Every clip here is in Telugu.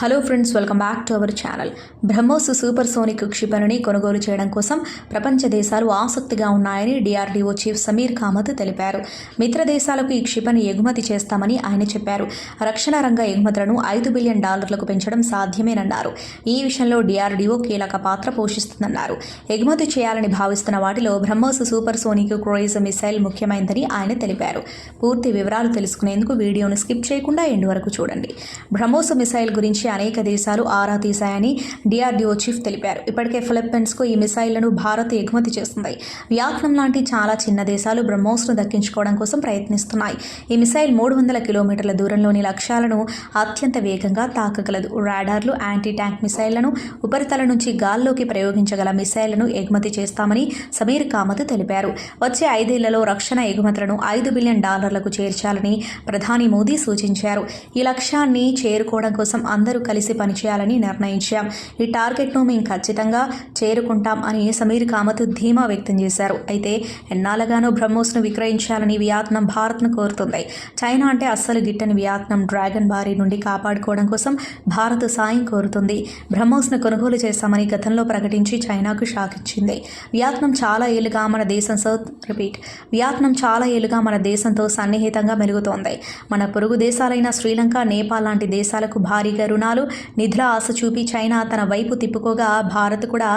Hello friends welcome back to our channel BrahMos supersonic క్షిపణిని కొనుగోలు చేయడం కోసం ప్రపంచ దేశాలు ఆసక్తిగా ఉన్నాయని డిఆర్డీఓ చీఫ్ సమీర్ కామత్ తెలిపారు. మిత్ర దేశాలకు ఈ క్షిపణి ఎగుమతి చేస్తామని ఆయన చెప్పారు. రక్షణ రంగ ఎగుమతులను ఐదు బిలియన్ డాలర్లకు పెంచడం సాధ్యమేనన్నారు. ఈ విషయంలో డిఆర్డీఓ కీలక పాత్ర పోషిస్తుందన్నారు. ఎగుమతి చేయాలని భావిస్తున్న వాటిలో BrahMos supersonic cruise missile ముఖ్యమైనదని ఆయన తెలిపారు. పూర్తి వివరాలు తెలుసుకునేందుకు వీడియోను స్కిప్ చేయకుండా ఎండు వరకు చూడండి. బ్రహ్మోస్ మిసైల్ గురించి అనేక దేశాలు ఆరా తీశాయని డిఆర్డీఓ చీఫ్ తెలిపారు. ఇప్పటికే ఫిలిప్పీన్స్కు ఈ మిసైళ్ళను భారత్ ఎగుమతి చేస్తుంది. వియత్నాం లాంటి చాలా చిన్న దేశాలు బ్రహ్మోస్ను దక్కించుకోవడం కోసం ప్రయత్నిస్తున్నాయి. ఈ మిసైల్ మూడు వందల కిలోమీటర్ల దూరంలోని లక్ష్యాలను అత్యంత వేగంగా తాకగలదు. రాడార్లు యాంటీ ట్యాంక్ మిసైళ్ళను ఉపరితల నుంచి గాల్లోకి ప్రయోగించగల మిసైళ్ళను ఎగుమతి చేస్తామని సమీర్ కామత్ తెలిపారు. వచ్చే ఐదేళ్ళలో రక్షణ ఎగుమతులను ఐదు బిలియన్ డాలర్లకు చేర్చాలని ప్రధాని మోదీ సూచించారు. ఈ లక్ష్యాన్ని చేరుకోవడం కోసం అందరూ కలిసి పనిచేయాలని నిర్ణయించాం. ఈ టార్గెట్ను మేము ఖచ్చితంగా చేరుకుంటాం అని సమీర్ కామత్ ధీమా వ్యక్తం చేశారు. అయితే ఎన్నాళ్ళగానో బ్రహ్మోస్ను విక్రయించాలని వియత్నాం భారత్ను కోరుతుంది. చైనా అంటే అస్సలు గిట్టని వియత్నం. డ్రాగన్ బారి నుండి కాపాడుకోవడం కోసం భారత్ సాయం కోరుతుంది. బ్రహ్మోస్ను కొనుగోలు చేస్తామని గతంలో ప్రకటించి చైనాకు షాక్ ఇచ్చింది. వియత్నం చాలా ఏళ్ళుగా మన దేశంతో రిపీట్. వియత్నం చాలా ఏళ్ళుగా మన దేశంతో సన్నిహితంగా మెలుగుతోంది. మన పొరుగు దేశాలైన శ్రీలంక నేపాల్ లాంటి దేశాలకు భారీగా రుణాలు నిధుల ఆశ చూపి చైనా తన వైపు తిప్పుకోగా భారత్ కూడా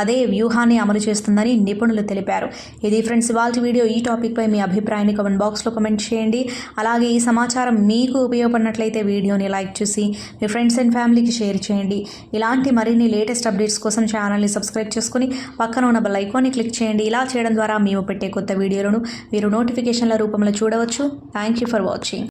అదే వ్యూహాన్ని అమలు చేస్తుందని నిపుణులు తెలిపారు. ఇది ఫ్రెండ్స్ ఇవాళ వీడియో ఈ టాపిక్పై మీ అభిప్రాయాన్ని కామెంట్ బాక్స్లో కమెంట్ చేయండి. అలాగే ఈ సమాచారం మీకు ఉపయోగపడినట్లయితే వీడియోని లైక్ చేసి మీ ఫ్రెండ్స్ అండ్ ఫ్యామిలీకి షేర్ చేయండి. ఇలాంటి మరిన్ని లేటెస్ట్ అప్డేట్స్ కోసం ఛానల్ని సబ్స్క్రైబ్ చేసుకుని పక్కన ఉన్న బెల్ ఐకాన్ని క్లిక్ చేయండి. ఇలా చేయడం ద్వారా మేము పెట్టే కొత్త వీడియోలను మీరు నోటిఫికేషన్ల రూపంలో చూడవచ్చు. Thank you for watching.